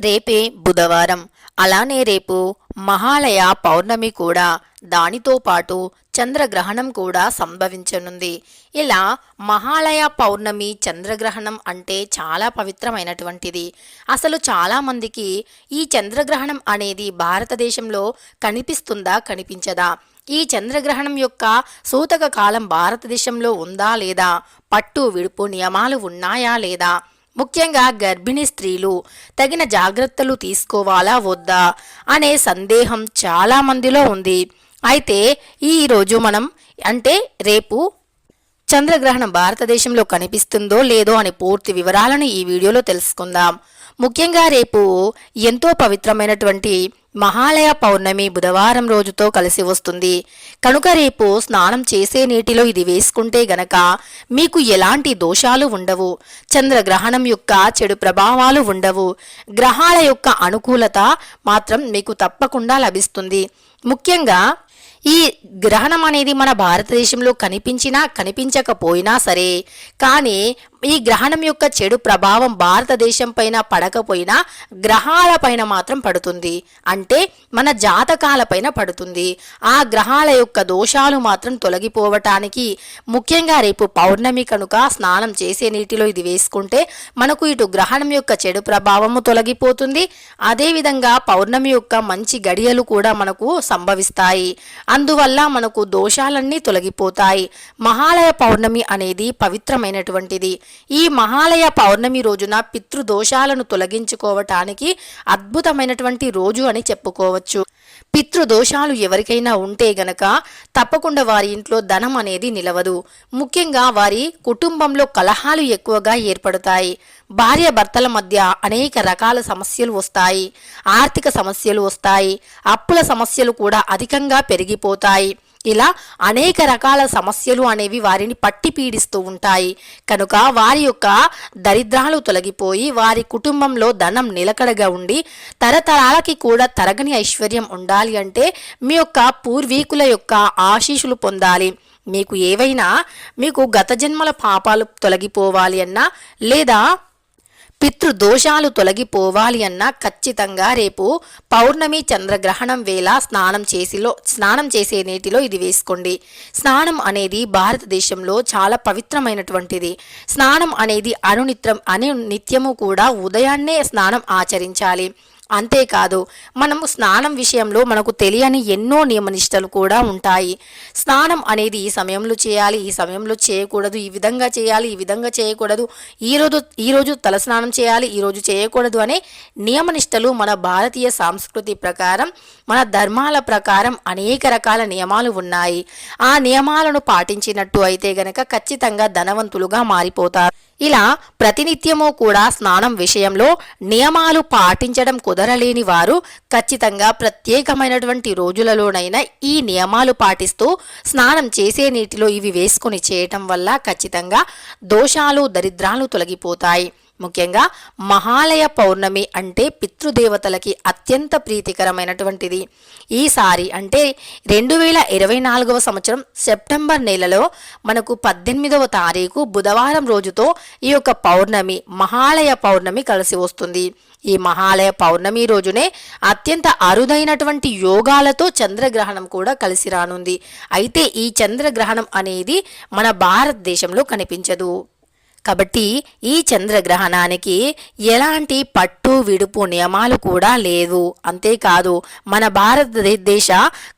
రేపే బుధవారం. అలానే రేపు మహాలయ పౌర్ణమి కూడా దానితో పాటు చంద్రగ్రహణం కూడా సంభవించనుంది. ఇలా మహాలయ పౌర్ణమి చంద్రగ్రహణం అంటే చాలా పవిత్రమైనటువంటిది. అసలు చాలామందికి ఈ చంద్రగ్రహణం అనేది భారతదేశంలో కనిపిస్తుందా కనిపించదా? ఈ చంద్రగ్రహణం యొక్క సూతక కాలం భారతదేశంలో ఉందా లేదా? పట్టు విడుపు నియమాలు ఉన్నాయా లేదా? ముఖ్యంగా గర్భిణీ స్త్రీలు తగిన జాగ్రత్తలు తీసుకోవాలా వద్దా అనే సందేహం చాలా మందిలో ఉంది. అయితే ఈ రోజు మనం అంటే రేపు చంద్రగ్రహణం భారతదేశంలో కనిపిస్తుందో లేదో అనే పూర్తి వివరాలను ఈ వీడియోలో తెలుసుకుందాం. ముఖ్యంగా రేపు ఎంతో పవిత్రమైనటువంటి మహాలయ పౌర్ణమి బుధవారం రోజుతో కలిసి వస్తుంది. కనుక రేపు స్నానం చేసే నీటిలో ఇది వేసుకుంటే గనక మీకు ఎలాంటి దోషాలు ఉండవు. చంద్రగ్రహణం యొక్క చెడు ప్రభావాలు ఉండవు. గ్రహాల యొక్క అనుకూలత మాత్రం మీకు తప్పకుండా లభిస్తుంది. ముఖ్యంగా ఈ గ్రహణం అనేది మన భారతదేశంలో కనిపించినా కనిపించకపోయినా సరే కానీ ఈ గ్రహణం యొక్క చెడు ప్రభావం భారతదేశం పైన పడకపోయినా గ్రహాల పైన మాత్రం పడుతుంది. అంటే మన జాతకాల పైన పడుతుంది. ఆ గ్రహాల యొక్క దోషాలు మాత్రం తొలగిపోవటానికి ముఖ్యంగా రేపు పౌర్ణమి కనుక స్నానం చేసే నీటిలో ఇది వేసుకుంటే మనకు ఇటు గ్రహణం యొక్క చెడు ప్రభావము తొలగిపోతుంది. అదేవిధంగా పౌర్ణమి యొక్క మంచి గడియలు కూడా మనకు సంభవిస్తాయి. అందువల్ల మనకు దోషాలన్నీ తొలగిపోతాయి. మహాలయ పౌర్ణమి అనేది పవిత్రమైనటువంటిది. ఈ మహాలయ పౌర్ణమి రోజున పితృదోషాలను తొలగించుకోవటానికి అద్భుతమైనటువంటి రోజు అని చెప్పుకోవచ్చు. పితృదోషాలు ఎవరికైనా ఉంటే గనక తప్పకుండా వారి ఇంట్లో ధనం అనేది నిలవదు. ముఖ్యంగా వారి కుటుంబంలో కలహాలు ఎక్కువగా ఏర్పడతాయి. భార్య భర్తల మధ్య అనేక రకాల సమస్యలు వస్తాయి. ఆర్థిక సమస్యలు వస్తాయి. అప్పుల సమస్యలు కూడా అధికంగా పెరిగిపోతాయి. ఇలా అనేక రకాల సమస్యలు అనేవి వారిని పట్టి పీడిస్తూ ఉంటాయి. కనుక వారి యొక్క దరిద్రాలు తొలగిపోయి వారి కుటుంబంలో ధనం నిలకడగా ఉండి తరతరాలకి కూడా తరగని ఐశ్వర్యం ఉండాలి అంటే మీ యొక్క పూర్వీకుల యొక్క ఆశీషులు పొందాలి. మీకు ఏవైనా మీకు గత జన్మల పాపాలు తొలగిపోవాలి అన్నా లేదా పితృదోషాలు తొలగిపోవాలి అన్నా ఖచ్చితంగా రేపు పౌర్ణమి చంద్రగ్రహణం వేళ స్నానం చేసిలో స్నానం చేసే నీటిలో ఇది వేసుకోండి. స్నానం అనేది భారతదేశంలో చాలా పవిత్రమైనటువంటిది. స్నానం అనేది అనునిత్యం అను నిత్యము కూడా ఉదయాన్నే స్నానం ఆచరించాలి. అంతేకాదు మనము స్నానం విషయంలో మనకు తెలియని ఎన్నో నియమనిష్టలు కూడా ఉంటాయి. స్నానం అనేది ఈ సమయంలో చేయాలి ఈ సమయంలో చేయకూడదు ఈ విధంగా చేయాలి ఈ విధంగా చేయకూడదు ఈరోజు ఈరోజు తలస్నానం చేయాలి ఈరోజు చేయకూడదు అనే నియమనిష్టలు మన భారతీయ సంస్కృతి ప్రకారం మన ధర్మాల ప్రకారం అనేక రకాల నియమాలు ఉన్నాయి. ఆ నియమాలను పాటించినట్టు అయితే గనక ఖచ్చితంగా ధనవంతులుగా మారిపోతారు. ఇలా ప్రతినిత్యము కూడా స్నానం విషయంలో నియమాలు పాటించడం కుదరలేని వారు ఖచ్చితంగా ప్రత్యేకమైనటువంటి రోజులలోనైనా ఈ నియమాలు పాటిస్తూ స్నానం చేసే నీటిలో ఇవి వేసుకొని చేయటం వల్ల ఖచ్చితంగా దోషాలు దరిద్రాలు తొలగిపోతాయి. ముఖ్యంగా మహాలయ పౌర్ణమి అంటే పితృదేవతలకి అత్యంత ప్రీతికరమైనటువంటిది. ఈసారి అంటే రెండు వేల ఇరవై నాలుగవ సంవత్సరం సెప్టెంబర్ నెలలో మనకు పద్దెనిమిదవ తారీఖు బుధవారం రోజుతో ఈ యొక్క పౌర్ణమి మహాలయ పౌర్ణమి కలిసి వస్తుంది. ఈ మహాలయ పౌర్ణమి రోజునే అత్యంత అరుదైనటువంటి యోగాలతో చంద్రగ్రహణం కూడా కలిసి రానుంది. అయితే ఈ చంద్రగ్రహణం అనేది మన భారతదేశంలో కనిపించదు. కాబట్టి ఈ చంద్రగ్రహణానికి ఎలాంటి పట్టు విడుపు నియమాలు కూడా లేవు. అంతేకాదు మన భారతదేశ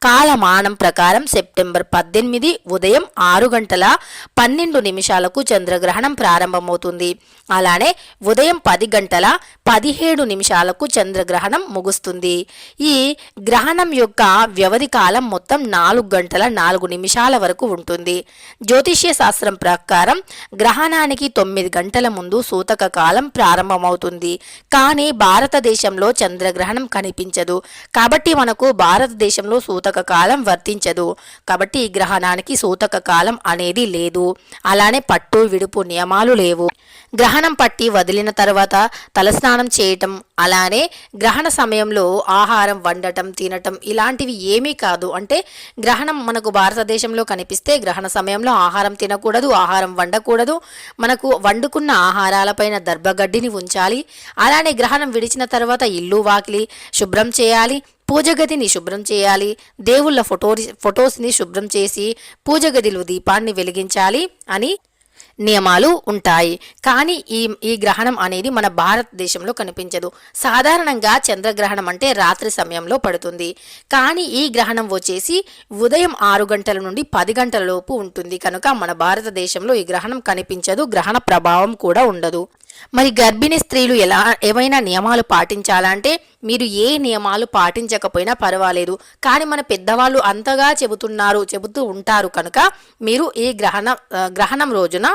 కాలమానం ప్రకారం సెప్టెంబర్ పద్దెనిమిది ఉదయం ఆరు గంటల పన్నెండు నిమిషాలకు చంద్రగ్రహణం ప్రారంభమవుతుంది. అలానే ఉదయం పది గంటల పదిహేడు నిమిషాలకు చంద్రగ్రహణం ముగుస్తుంది. ఈ గ్రహణం యొక్క వ్యవధి కాలం మొత్తం నాలుగు గంటల నాలుగు నిమిషాల వరకు ఉంటుంది. జ్యోతిష్య శాస్త్రం ప్రకారం గ్రహణానికి తొమ్మిది గంటల ముందు సూతక కాలం ప్రారంభమవుతుంది. కానీ భారతదేశంలో చంద్రగ్రహణం కనిపించదు. కాబట్టి మనకు భారతదేశంలో సూతక కాలం వర్తించదు. కాబట్టి ఈ గ్రహణానికి సూతక కాలం అనేది లేదు. అలానే పట్టు విడుపు నియమాలు లేవు. గ్రహణం పట్టి వదిలిన తర్వాత తలస్నానం చేయటం అలానే గ్రహణ సమయంలో ఆహారం వండటం తినటం ఇలాంటివి ఏమీ కాదు. అంటే గ్రహణం మనకు భారతదేశంలో కనిపిస్తే గ్రహణ సమయంలో ఆహారం తినకూడదు ఆహారం వండకూడదు. మనకు వరకు వండుకున్న ఆహారాలపైన దర్భగడ్డిని ఉంచాలి. అలానే గ్రహణం విడిచిన తర్వాత ఇల్లు వాకిలి శుభ్రం చేయాలి. పూజగదిని శుభ్రం చేయాలి. దేవుళ్ళ ఫోటో ఫొటోస్ని శుభ్రం చేసి పూజగదిలో దీపాన్ని వెలిగించాలి అని నియమాలు ఉంటాయి. కానీ ఈ ఈ గ్రహణం అనేది మన భారతదేశంలో కనిపించదు. సాధారణంగా చంద్రగ్రహణం అంటే రాత్రి సమయంలో పడుతుంది. కానీ ఈ గ్రహణం వచ్చేసి ఉదయం ఆరు గంటల నుండి పది గంటల లోపు ఉంటుంది. కనుక మన భారతదేశంలో ఈ గ్రహణం కనిపించదు. గ్రహణ ప్రభావం కూడా ఉండదు. మరి గర్భిణీ స్త్రీలు ఎలా ఏమైనా నియమాలు పాటించాలంటే మీరు ఏ నియమాలు పాటించకపోయినా పర్వాలేదు. కానీ మన పెద్దవాళ్ళు అంతగా చెబుతున్నారు చెబుతూ ఉంటారు కనుక మీరు ఈ గ్రహణ గ్రహణం రోజున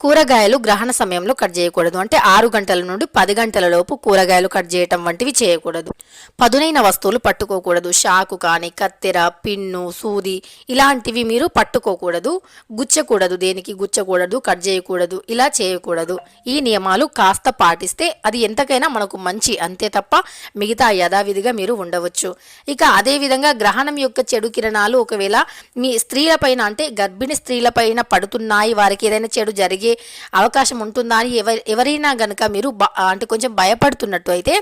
కూరగాయలు గ్రహణ సమయంలో కట్ చేయకూడదు. అంటే ఆరు గంటల నుండి పది గంటల లోపు కూరగాయలు కట్ చేయటం వంటివి చేయకూడదు. పదునైన వస్తువులు పట్టుకోకూడదు. షాకు కానీ కత్తెర పిన్ను సూది ఇలాంటివి మీరు పట్టుకోకూడదు. గుచ్చకూడదు. దేనికి గుచ్చకూడదు? కట్ చేయకూడదు. ఇలా చేయకూడదు. ఈ నియమాలు కాస్త పాటిస్తే అది ఎంతకైనా మనకు మంచి అంతే తప్ప మిగతా యథావిధిగా మీరు ఉండవచ్చు. ఇక అదే విధంగా గ్రహణం యొక్క చెడు కిరణాలు ఒకవేళ మీ స్త్రీలపైన అంటే గర్భిణీ స్త్రీలపైన పడుతున్నాయి వారికి ఏదైనా చెడు జరిగే అవకాశం ఉంటుందా అని ఎవరి ఎవరైనా గనక మీరు అంటే కొంచెం భయపడుతున్నట్టు అయితే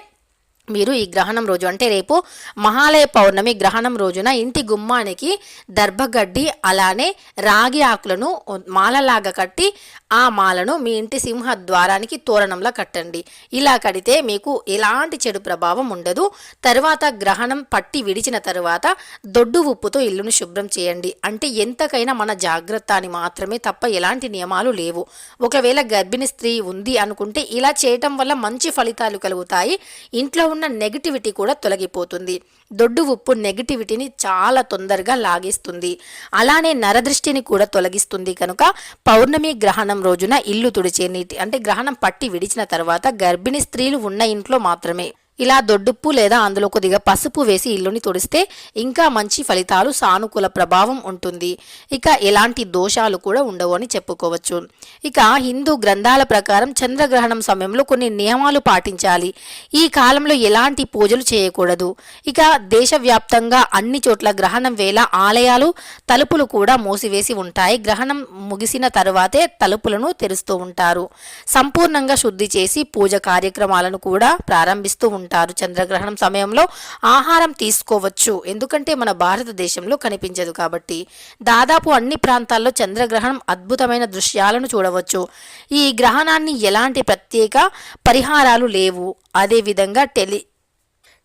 మీరు ఈ గ్రహణం రోజు అంటే రేపు మహాలయ పౌర్ణమి గ్రహణం రోజున ఇంటి గుమ్మానికి దర్భగడ్డి అలానే రాగి ఆకులను మాలలాగా కట్టి ఆ మాలను మీ ఇంటి సింహ ద్వారానికి తోరణంలా కట్టండి. ఇలా కడితే మీకు ఎలాంటి చెడు ప్రభావం ఉండదు. తర్వాత గ్రహణం పట్టి విడిచిన తర్వాత దొడ్డు ఉప్పుతో ఇల్లును శుభ్రం చేయండి. అంటే ఎంతకైనా మన జాగ్రత్త అని మాత్రమే తప్ప ఎలాంటి నియమాలు లేవు. ఒకవేళ గర్భిణీ స్త్రీ ఉంది అనుకుంటే ఇలా చేయటం వల్ల మంచి ఫలితాలు కలుగుతాయి. ఇంట్లో ఉన్న నెగిటివిటీ కూడా తొలగిపోతుంది. దొడ్డు ఉప్పు నెగిటివిటీని చాలా తొందరగా లాగేస్తుంది. అలానే నరదృష్టిని కూడా తొలగిస్తుంది కనుక పౌర్ణమి గ్రహణం రోజున ఇల్లు తుడిచే నీటి అంటే గ్రహణం పట్టి విడిచిన తర్వాత గర్భిణీ స్త్రీలు ఉన్న ఇంట్లో మాత్రమే ఇలా దొడ్డుప్పు లేదా అందులో కొద్దిగా పసుపు వేసి ఇల్లుని తుడిస్తే ఇంకా మంచి ఫలితాలు సానుకూల ప్రభావం ఉంటుంది. ఇక ఎలాంటి దోషాలు కూడా ఉండవు అని చెప్పుకోవచ్చు. ఇక హిందూ గ్రంథాల ప్రకారం చంద్రగ్రహణం సమయంలో కొన్ని నియమాలు పాటించాలి. ఈ కాలంలో ఎలాంటి పూజలు చేయకూడదు. ఇక దేశవ్యాప్తంగా అన్ని చోట్ల గ్రహణం వేళ ఆలయాలు తలుపులు కూడా మూసివేసి ఉంటాయి. గ్రహణం ముగిసిన తరువాతే తలుపులను తెరుస్తూ ఉంటారు. సంపూర్ణంగా శుద్ధి చేసి పూజ కార్యక్రమాలను కూడా ప్రారంభిస్తూ ఉంటారు. చంద్రగ్రహణం సమయంలో ఆహారం తీసుకోవచ్చు. ఎందుకంటే మన భారతదేశంలో కనిపించదు కాబట్టి దాదాపు అన్ని ప్రాంతాల్లో చంద్రగ్రహణం అద్భుతమైన దృశ్యాలను చూడవచ్చు. ఈ గ్రహణాన్ని ఎలాంటి ప్రత్యేక పరిహారాలు లేవు. అదేవిధంగా టెలి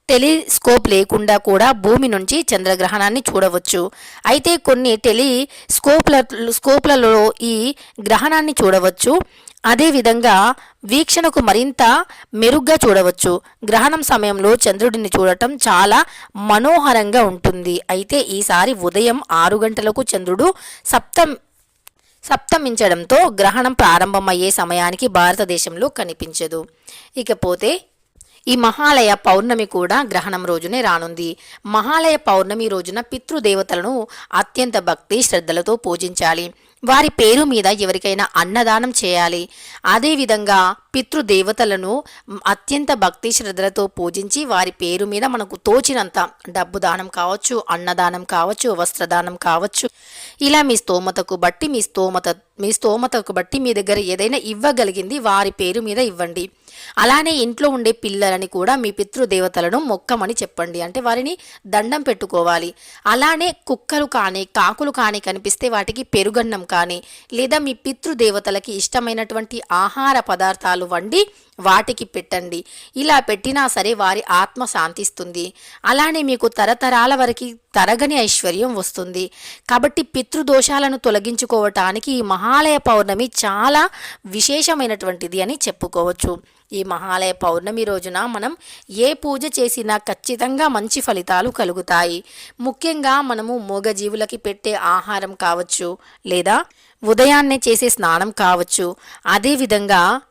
టెలిస్కోప్ లేకుండా కూడా భూమి నుంచి చంద్రగ్రహణాన్ని చూడవచ్చు. అయితే కొన్ని టెలిస్కోప్ల స్కోప్లలో ఈ గ్రహణాన్ని చూడవచ్చు. అదేవిధంగా వీక్షణకు మరింత మెరుగ్గా చూడవచ్చు. గ్రహణం సమయంలో చంద్రుడిని చూడటం చాలా మనోహరంగా ఉంటుంది. అయితే ఈసారి ఉదయం ఆరు గంటలకు చంద్రుడు సప్తం సప్తమించడంతో గ్రహణం ప్రారంభమయ్యే సమయానికి భారతదేశంలో కనిపించదు. ఇకపోతే ఈ మహాలయ పౌర్ణమి కూడా గ్రహణం రోజునే రానుంది. మహాలయ పౌర్ణమి రోజున పితృదేవతలను అత్యంత భక్తి శ్రద్ధలతో పూజించాలి. వారి పేరు మీద ఎవరికైనా అన్నదానం చేయాలి. అదేవిధంగా పితృదేవతలను అత్యంత భక్తి శ్రద్ధలతో పూజించి వారి పేరు మీద మనకు తోచినంత డబ్బు దానం కావచ్చు అన్నదానం కావచ్చు వస్త్రదానం కావచ్చు. ఇలా మీ స్తోమతకు బట్టి మీ స్తోమత మీ స్తోమతకు బట్టి మీ దగ్గర ఏదైనా ఇవ్వగలిగింది వారి పేరు మీద ఇవ్వండి. అలానే ఇంట్లో ఉండే పిల్లలని కూడా మీ పితృదేవతలను మొక్కమని చెప్పండి. అంటే వారిని దండం పెట్టుకోవాలి. అలానే కుక్కలు కానీ కాకులు కానీ కనిపిస్తే వాటికి పెరుగన్నం కానీ లేదా మీ పితృదేవతలకి ఇష్టమైనటువంటి ఆహార పదార్థాలు వండి వాటికి పెట్టండి. ఇలా పెట్టినా సరే వారి ఆత్మ శాంతిస్తుంది. అలానే మీకు తరతరాల వరకు తరగని ఐశ్వర్యం వస్తుంది. కాబట్టి పితృదోషాలను తొలగించుకోవటానికి ఈ మహాలయ పౌర్ణమి చాలా విశేషమైనటువంటిది అని చెప్పుకోవచ్చు. ఈ మహాలయ పౌర్ణమి రోజున మనం ఏ పూజ చేసినా ఖచ్చితంగా మంచి ఫలితాలు కలుగుతాయి. ముఖ్యంగా మనము మూగజీవులకి పెట్టే ఆహారం కావచ్చు లేదా ఉదయాన్నే చేసే స్నానం కావచ్చు. అదేవిధంగా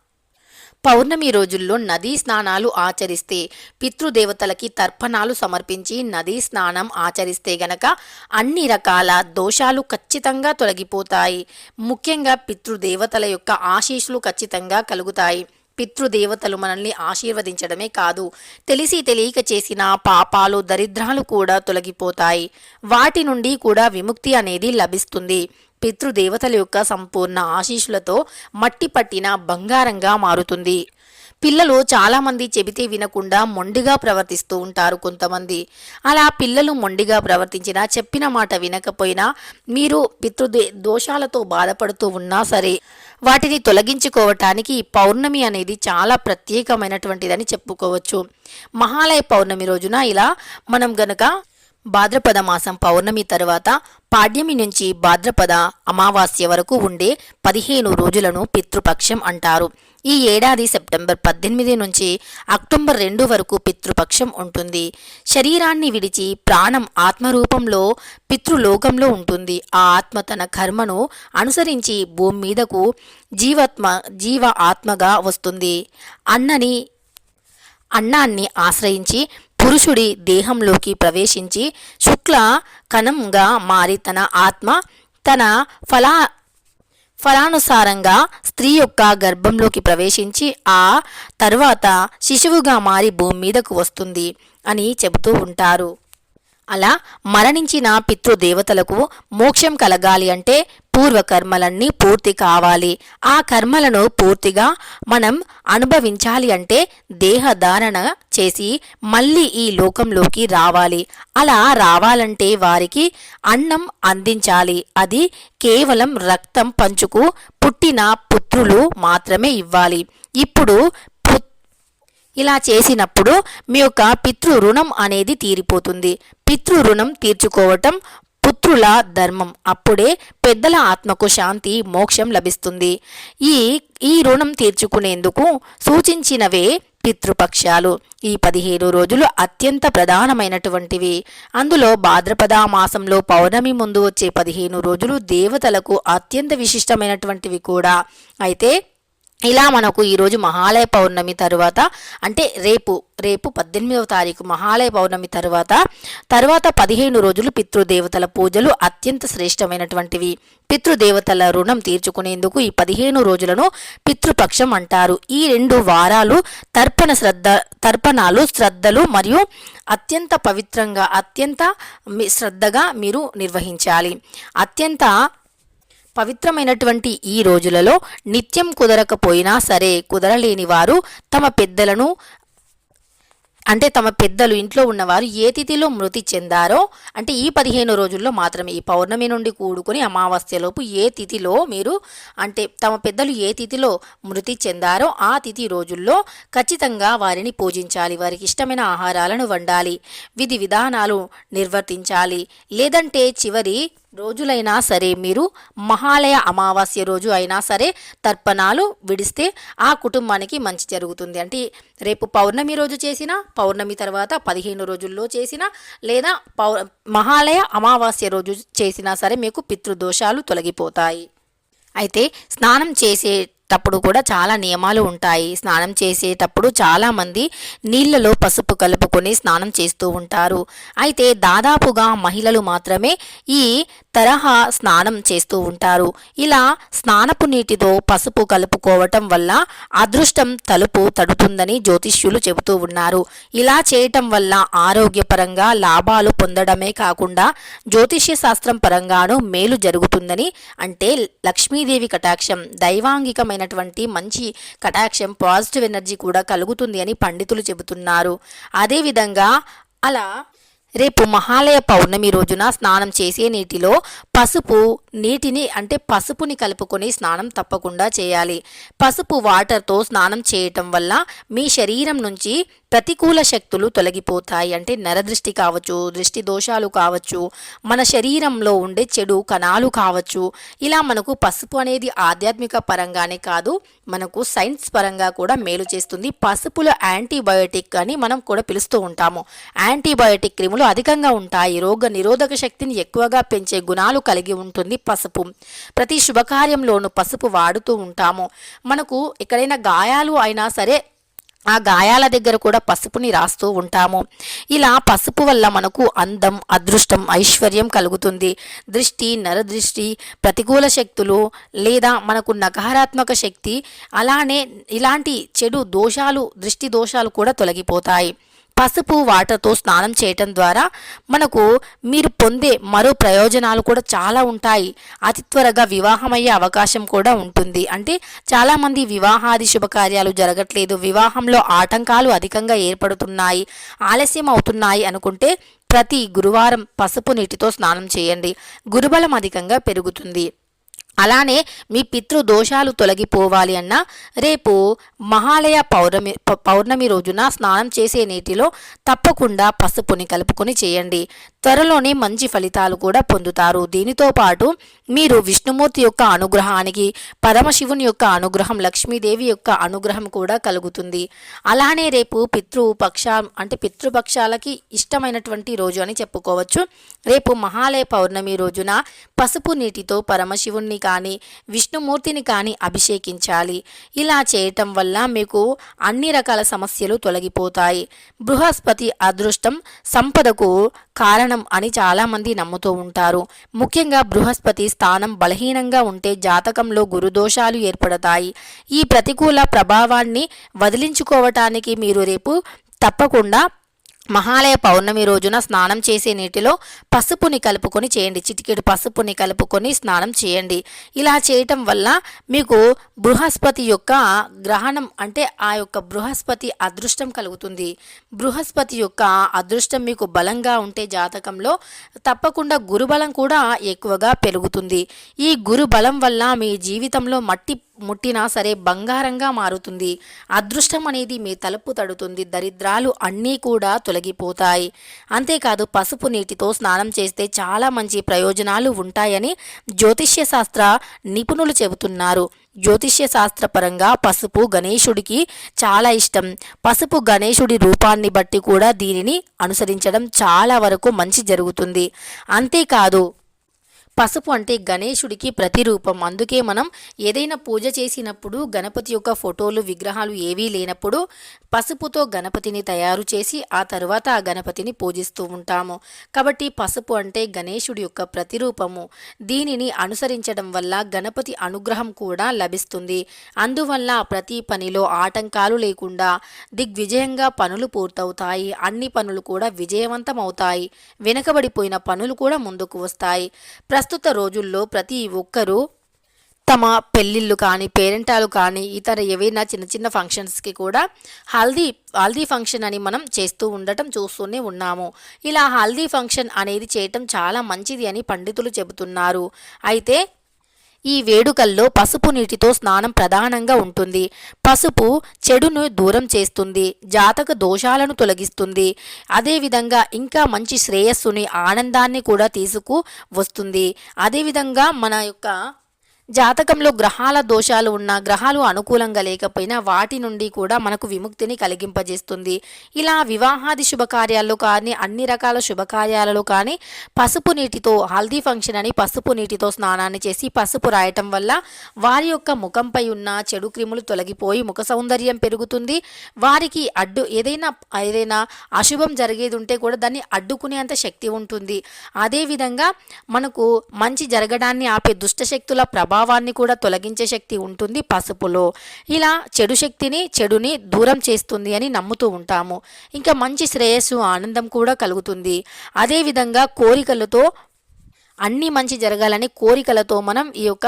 పౌర్ణమి రోజుల్లో నదీ స్నానాలు ఆచరిస్తే పితృదేవతలకి తర్పణాలు సమర్పించి నదీ స్నానం ఆచరిస్తే గనక అన్ని రకాల దోషాలు ఖచ్చితంగా తొలగిపోతాయి. ముఖ్యంగా పితృదేవతల యొక్క ఆశీస్సులు ఖచ్చితంగా కలుగుతాయి. పితృదేవతలు మనల్ని ఆశీర్వదించడమే కాదు తెలిసి తెలియక చేసిన పాపాలు దరిద్రాలు కూడా తొలగిపోతాయి. వాటి నుండి కూడా విముక్తి అనేది లభిస్తుంది. పితృదేవతల యొక్క సంపూర్ణ ఆశీస్సులతో మట్టి పట్టిన బంగారంగా మారుతుంది. పిల్లలు చాలామంది చెబితే వినకుండా మొండిగా ప్రవర్తిస్తూ ఉంటారు కొంతమంది. అలా పిల్లలు మొండిగా ప్రవర్తించినా చెప్పిన మాట వినకపోయినా మీరు పితృదే దోషాలతో బాధపడుతూ ఉన్నా సరే వాటిని తొలగించుకోవటానికి ఈ పౌర్ణమి అనేది చాలా ప్రత్యేకమైనటువంటిదని చెప్పుకోవచ్చు. మహాలయ పౌర్ణమి రోజున ఇలా మనం గనక భాద్రపద మాసం పౌర్ణమి తర్వాత పాడ్యమి నుంచి భాద్రపద అమావాస్య వరకు ఉండే పదిహేను రోజులను పితృపక్షం అంటారు. ఈ ఏడాది సెప్టెంబర్ పద్దెనిమిది నుంచి అక్టోబర్ రెండు వరకు పితృపక్షం ఉంటుంది. శరీరాన్ని విడిచి ప్రాణం ఆత్మరూపంలో పితృలోకంలో ఉంటుంది. ఆ ఆత్మ తన కర్మను అనుసరించి భూమి మీదకు జీవాత్మ జీవ ఆత్మగా వస్తుంది. అన్నని అన్నాన్ని ఆశ్రయించి పురుషుడి దేహంలోకి ప్రవేశించి శుక్ల కణంగా మారి తన ఆత్మ తన ఫలా ఫలానుసారంగా స్త్రీ యొక్క గర్భంలోకి ప్రవేశించి ఆ తర్వాత శిశువుగా మారి భూమి మీదకు వస్తుంది అని చెబుతూ ఉంటారు. అలా మరణించిన పితృదేవతలకు మోక్షం కలగాలి అంటే పూర్వకర్మలన్నీ పూర్తి కావాలి. ఆ కర్మలను పూర్తిగా మనం అనుభవించాలి అంటే దేహధారణ చేసి మళ్ళీ ఈ లోకంలోకి రావాలి. అలా రావాలంటే వారికి అన్నం అందించాలి. అది కేవలం రక్తం పంచుకు పుట్టిన పుత్రులు మాత్రమే ఇవ్వాలి. ఇప్పుడు పు- ఇలా చేసినప్పుడు మీ యొక్క పితృ రుణం అనేది తీరిపోతుంది. పితృ రుణం తీర్చుకోవటం పుత్రుల ధర్మం. అప్పుడే పెద్దల ఆత్మకు శాంతి మోక్షం లభిస్తుంది. ఈ ఈ రుణం తీర్చుకునేందుకు సూచించినవే పితృపక్షాలు. ఈ పదిహేను రోజులు అత్యంత ప్రధానమైనటువంటివి. అందులో భాద్రపద మాసంలో పౌర్ణమి ముందు వచ్చే పదిహేను రోజులు దేవతలకు అత్యంత విశిష్టమైనటువంటివి కూడా. అయితే ఇలా మనకు ఈరోజు మహాలయ పౌర్ణమి తరువాత అంటే రేపు రేపు పద్దెనిమిదవ తారీఖు మహాలయ పౌర్ణమి తరువాత తర్వాత పదిహేను రోజులు పితృదేవతల పూజలు అత్యంత శ్రేష్టమైనటువంటివి. పితృదేవతల రుణం తీర్చుకునేందుకు ఈ పదిహేను రోజులను పితృపక్షం అంటారు. ఈ రెండు వారాలు తర్పణ శ్రద్ధ తర్పణాలు శ్రద్ధలు మరియు అత్యంత పవిత్రంగా అత్యంత శ్రద్ధగా మీరు నిర్వహించాలి. అత్యంత పవిత్రమైనటువంటి ఈ రోజులలో నిత్యం కుదరకపోయినా సరే కుదరలేని వారు తమ పెద్దలను అంటే తమ పెద్దలు ఇంట్లో ఉన్నవారు ఏ తిథిలో మృతి చెందారో అంటే ఈ పదిహేను రోజుల్లో మాత్రమే ఈ పౌర్ణమి నుండి కూడుకుని అమావాస్యలోపు ఏ తిథిలో మీరు అంటే తమ పెద్దలు ఏ తిథిలో మృతి చెందారో ఆ తిథి రోజుల్లో ఖచ్చితంగా వారిని పూజించాలి. వారికి ఇష్టమైన ఆహారాలను వండాలి. విధి విధానాలు నిర్వర్తించాలి. లేదంటే చివరి రోజులైనా సరే మీరు మహాలయ అమావాస్య రోజు అయినా సరే తర్పణాలు విడిస్తే ఆ కుటుంబానికి మంచి జరుగుతుంది. అంటే రేపు పౌర్ణమి రోజు చేసిన పౌర్ణమి తర్వాత పదిహేను రోజుల్లో చేసిన లేదా పౌ మహాలయ అమావాస్య రోజు చేసినా సరే మీకు పితృదోషాలు తొలగిపోతాయి. అయితే స్నానం చేసే తప్పుడు కూడా చాలా నియమాలు ఉంటాయి. స్నానం చేసేటప్పుడు చాలామంది నీళ్ళలో పసుపు కలుపుకొని స్నానం చేస్తూ ఉంటారు. అయితే దాదాపుగా మహిళలు మాత్రమే ఈ తరహా స్నానం చేస్తూ ఉంటారు. ఇలా స్నానపు నీటితో పసుపు కలుపుకోవటం వల్ల అదృష్టం తలుపు తడుతుందని జ్యోతిష్యులు చెబుతూ ఉన్నారు. ఇలా చేయటం వల్ల ఆరోగ్యపరంగా లాభాలు పొందడమే కాకుండా జ్యోతిష్య శాస్త్రం పరంగాను మేలు జరుగుతుందని అంటే లక్ష్మీదేవి కటాక్షం దైవాంగికమైనటువంటి మంచి కటాక్షం పాజిటివ్ ఎనర్జీ కూడా కలుగుతుంది అని పండితులు చెబుతున్నారు. అదేవిధంగా అలా రేపు మహాలయ పౌర్ణమి రోజున స్నానం చేసే నీటిలో పసుపు నీటిని అంటే పసుపుని కలుపుకొని స్నానం తప్పకుండా చేయాలి. పసుపు వాటర్తో స్నానం చేయటం వల్ల మీ శరీరం నుంచి ప్రతికూల శక్తులు తొలగిపోతాయి. అంటే నరదృష్టి కావచ్చు దృష్టి దోషాలు కావచ్చు మన శరీరంలో ఉండే చెడు కణాలు కావచ్చు. ఇలా మనకు పసుపు అనేది ఆధ్యాత్మిక పరంగానే కాదు మనకు సైన్స్ పరంగా కూడా మేలు చేస్తుంది. పసుపులో యాంటీబయోటిక్ అని మనం కూడా పిలుస్తూ ఉంటాము. యాంటీబయోటిక్ క్రిములు అధికంగా ఉంటాయి. రోగ నిరోధక శక్తిని ఎక్కువగా పెంచే గుణాలు కలిగి ఉంటుంది పసుపు. ప్రతి శుభకార్యంలోనూ పసుపు వాడుతూ ఉంటాము. మనకు ఎక్కడైనా గాయాలు అయినా సరే ఆ గాయాల దగ్గర కూడా పసుపుని రాస్తూ ఉంటాము. ఇలా పసుపు వల్ల మనకు అందం అదృష్టం ఐశ్వర్యం కలుగుతుంది. దృష్టి నరదృష్టి ప్రతికూల శక్తులు లేదా మనకు నకారాత్మక శక్తి అలానే ఇలాంటి చెడు దోషాలు దృష్టి దోషాలు కూడా తొలగిపోతాయి. పసుపు వాటర్తో స్నానం చేయటం ద్వారా మనకు మీరు పొందే మరో ప్రయోజనాలు కూడా చాలా ఉంటాయి. అతి త్వరగా వివాహమయ్యే అవకాశం కూడా ఉంటుంది. అంటే చాలామంది వివాహాది శుభకార్యాలు జరగట్లేదు. వివాహంలో ఆటంకాలు అధికంగా ఏర్పడుతున్నాయి. ఆలస్యం అవుతున్నాయి అనుకుంటే ప్రతి గురువారం పసుపు నీటితో స్నానం చేయండి. గురుబలం అధికంగా పెరుగుతుంది. అలానే మీ పితృ దోషాలు తొలగిపోవాలి అన్న రేపు మహాలయ పౌర్ణమి పౌర్ణమి రోజున స్నానం చేసే నీటిలో తప్పకుండా పసుపుని కలుపుకొని చేయండి. త్వరలోనే మంచి ఫలితాలు కూడా పొందుతారు. దీనితో పాటు మీరు విష్ణుమూర్తి యొక్క అనుగ్రహానికి పరమశివుని యొక్క అనుగ్రహం లక్ష్మీదేవి యొక్క అనుగ్రహం కూడా కలుగుతుంది. అలానే రేపు పితృపక్ష అంటే పితృపక్షాలకి ఇష్టమైనటువంటి రోజు అని చెప్పుకోవచ్చు. రేపు మహాలయ పౌర్ణమి రోజున పసుపు నీటితో పరమశివుణ్ణి కానీ విష్ణుమూర్తిని కానీ అభిషేకించాలి. ఇలా చేయటం వల్ల మీకు అన్ని రకాల సమస్యలు తొలగిపోతాయి. బృహస్పతి అదృష్టం సంపదకు కారణం అని చాలామంది నమ్ముతూ ఉంటారు. ముఖ్యంగా బృహస్పతి స్థానం బలహీనంగా ఉంటే జాతకంలో గురుదోషాలు ఏర్పడతాయి. ఈ ప్రతికూల ప్రభావాన్ని వదిలించుకోవటానికి మీరు రేపు తప్పకుండా మహాలయ పౌర్ణమి రోజున స్నానం చేసే నీటిలో పసుపుని కలుపుకొని చేయండి. చిటికెడు పసుపుని కలుపుకొని స్నానం చేయండి. ఇలా చేయటం వల్ల మీకు బృహస్పతి యొక్క గ్రహణం అంటే ఆ యొక్క బృహస్పతి అదృష్టం కలుగుతుంది. బృహస్పతి యొక్క అదృష్టం మీకు బలంగా ఉంటే జాతకంలో తప్పకుండా గురుబలం కూడా ఎక్కువగా పెరుగుతుంది. ఈ గురుబలం వల్ల మీ జీవితంలో మట్టి ముట్టినా సరే బంగారంగా మారుతుంది. అదృష్టం అనేది మీ తలుపు తడుతుంది. దరిద్రాలు అన్నీ కూడా తొలగిపోతాయి. అంతేకాదు పసుపు నీటితో స్నానం చేస్తే చాలా మంచి ప్రయోజనాలు ఉంటాయని జ్యోతిష్య శాస్త్ర నిపుణులు చెబుతున్నారు. జ్యోతిష్య శాస్త్రపరంగా పసుపు గణేశుడికి చాలా ఇష్టం. పసుపు గణేశుడి రూపాన్ని బట్టి కూడా దీనిని అనుసరించడం చాలా వరకు మంచి జరుగుతుంది. అంతేకాదు పసుపు అంటే గణేశుడికి ప్రతిరూపం. అందుకే మనం ఏదైనా పూజ చేసినప్పుడు గణపతి యొక్క ఫోటోలు విగ్రహాలు ఏవీ లేనప్పుడు పసుపుతో గణపతిని తయారు చేసి ఆ తర్వాత ఆ గణపతిని పూజిస్తూ ఉంటాము. కాబట్టి పసుపు అంటే గణేశుడి యొక్క ప్రతిరూపము. దీనిని అనుసరించడం వల్ల గణపతి అనుగ్రహం కూడా లభిస్తుంది. అందువల్ల ప్రతి పనిలో ఆటంకాలు లేకుండా దిగ్విజయంగా పనులు పూర్తవుతాయి. అన్ని పనులు కూడా విజయవంతం అవుతాయి వెనుకబడిపోయిన పనులు కూడా ముందుకు వస్తాయి. ప్రస్తుత రోజుల్లో ప్రతి ఒక్కరూ తమ పెళ్ళిళ్ళు కానీ పేరెంటాలు కానీ ఇతర ఏవైనా చిన్న చిన్న ఫంక్షన్స్కి కూడా హల్దీ హల్దీ ఫంక్షన్ అని మనం చేస్తూ ఉండటం చూస్తూనే ఉన్నాము. ఇలా హల్దీ ఫంక్షన్ అనేది చేయటం చాలా మంచిది అని పండితులు చెబుతున్నారు. అయితే ఈ వేడుకల్లో పసుపు నీటితో స్నానం ప్రధానంగా ఉంటుంది. పసుపు చెడును దూరం చేస్తుంది జాతక దోషాలను తొలగిస్తుంది. అదేవిధంగా ఇంకా మంచి శ్రేయస్సుని ఆనందాన్ని కూడా తీసుకు వస్తుంది. అదేవిధంగా మన యొక్క జాతకంలో గ్రహాల దోషాలు ఉన్నా గ్రహాలు అనుకూలంగా లేకపోయినా వాటి నుండి కూడా మనకు విముక్తిని కలిగింపజేస్తుంది. ఇలా వివాహాది శుభకార్యాల్లో కానీ అన్ని రకాల శుభకార్యాలలో కానీ పసుపు నీటితో హల్దీ ఫంక్షన్ అని పసుపు నీటితో స్నానాన్ని చేసి పసుపు రాయటం వల్ల వారి యొక్క ముఖంపై ఉన్న చెడు క్రిములు తొలగిపోయి ముఖ సౌందర్యం పెరుగుతుంది. వారికి అడ్డు ఏదైనా ఏదైనా అశుభం జరిగేది ఉంటే కూడా దాన్ని అడ్డుకునేంత శక్తి ఉంటుంది. అదేవిధంగా మనకు మంచి జరగడాన్ని ఆపే దుష్టశక్తుల ప్రభావాన్ని కూడా తొలగించే శక్తి ఉంటుంది పసుపులో. ఇలా చెడు శక్తిని చెడుని దూరం చేస్తుంది అని నమ్ముతూ ఉంటాము. ఇంకా మంచి శ్రేయస్సు ఆనందం కూడా కలుగుతుంది. అదేవిధంగా కోరికలతో అన్నీ మంచి జరగాలని కోరికలతో మనం ఈ యొక్క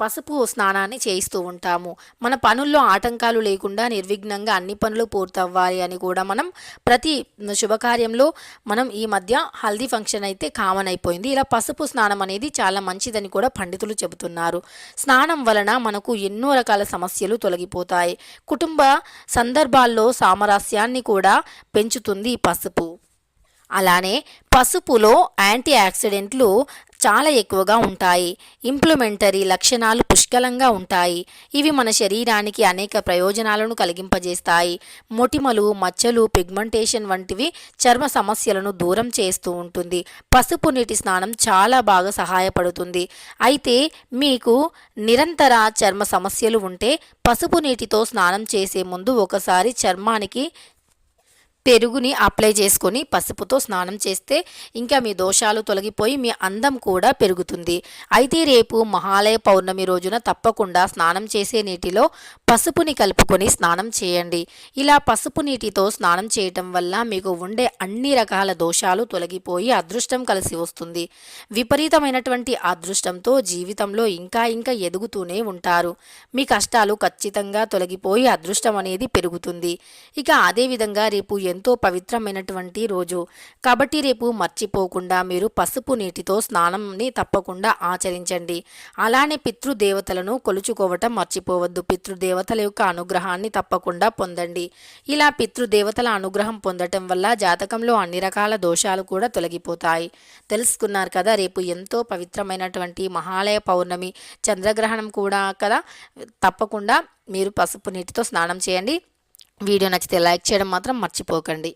పసుపు స్నానాన్ని చేయిస్తూ ఉంటాము. మన పనుల్లో ఆటంకాలు లేకుండా నిర్విఘ్నంగా అన్ని పనులు పూర్తవ్వాలి అని కూడా మనం ప్రతి శుభకార్యంలో మనం ఈ మధ్య హల్దీ ఫంక్షన్ అయితే కామన్ అయిపోయింది. ఇలా పసుపు స్నానం అనేది చాలా మంచిదని కూడా పండితులు చెబుతున్నారు. స్నానం వలన మనకు ఎన్నో రకాల సమస్యలు తొలగిపోతాయి. కుటుంబ సందర్భాల్లో సామరస్యాన్ని కూడా పెంచుతుంది ఈ పసుపు. అలానే పసుపులో యాంటీ ఆక్సిడెంట్లు చాలా ఎక్కువగా ఉంటాయి. ఇంప్లిమెంటరీ లక్షణాలు పుష్కలంగా ఉంటాయి. ఇవి మన శరీరానికి అనేక ప్రయోజనాలను కలిగింపజేస్తాయి. మొటిమలు మచ్చలు పిగ్మెంటేషన్ వంటివి చర్మ సమస్యలను దూరం చేస్తూ ఉంటుంది. పసుపు నీటి స్నానం చాలా బాగా సహాయపడుతుంది. అయితే మీకు నిరంతర చర్మ సమస్యలు ఉంటే పసుపు నీటితో స్నానం చేసే ముందు ఒకసారి చర్మానికి పెరుగుని అప్లై చేసుకొని పసుపుతో స్నానం చేస్తే ఇంకా మీ దోషాలు తొలగిపోయి మీ అందం కూడా పెరుగుతుంది. అయితే రేపు మహాలయ పౌర్ణమి రోజున తప్పకుండా స్నానం చేసే నీటిలో పసుపుని కలుపుకొని స్నానం చేయండి. ఇలా పసుపు నీటితో స్నానం చేయటం వల్ల మీకు ఉండే అన్ని రకాల దోషాలు తొలగిపోయి అదృష్టం కలిసి వస్తుంది. విపరీతమైనటువంటి అదృష్టంతో జీవితంలో ఇంకా ఇంకా ఎదుగుతూనే ఉంటారు. మీ కష్టాలు ఖచ్చితంగా తొలగిపోయి అదృష్టం అనేది పెరుగుతుంది. ఇక అదేవిధంగా రేపు ఎంతో పవిత్రమైనటువంటి రోజు. కాబట్టి రేపు మర్చిపోకుండా మీరు పసుపు నీటితో స్నానంని తప్పకుండా ఆచరించండి. అలానే పితృదేవతలను కొలుచుకోవటం మర్చిపోవద్దు. పితృదేవతల యొక్క అనుగ్రహాన్ని తప్పకుండా పొందండి. ఇలా పితృదేవతల అనుగ్రహం పొందటం వల్ల జాతకంలో అన్ని రకాల దోషాలు కూడా తొలగిపోతాయి. తెలుసుకున్నారు కదా రేపు ఎంతో పవిత్రమైనటువంటి మహాలయ పౌర్ణమి చంద్రగ్రహణం కూడా కదా. తప్పకుండా మీరు పసుపు నీటితో స్నానం చేయండి. వీడియో నచ్చితే లైక్ చేయడం మాత్రం మర్చిపోకండి.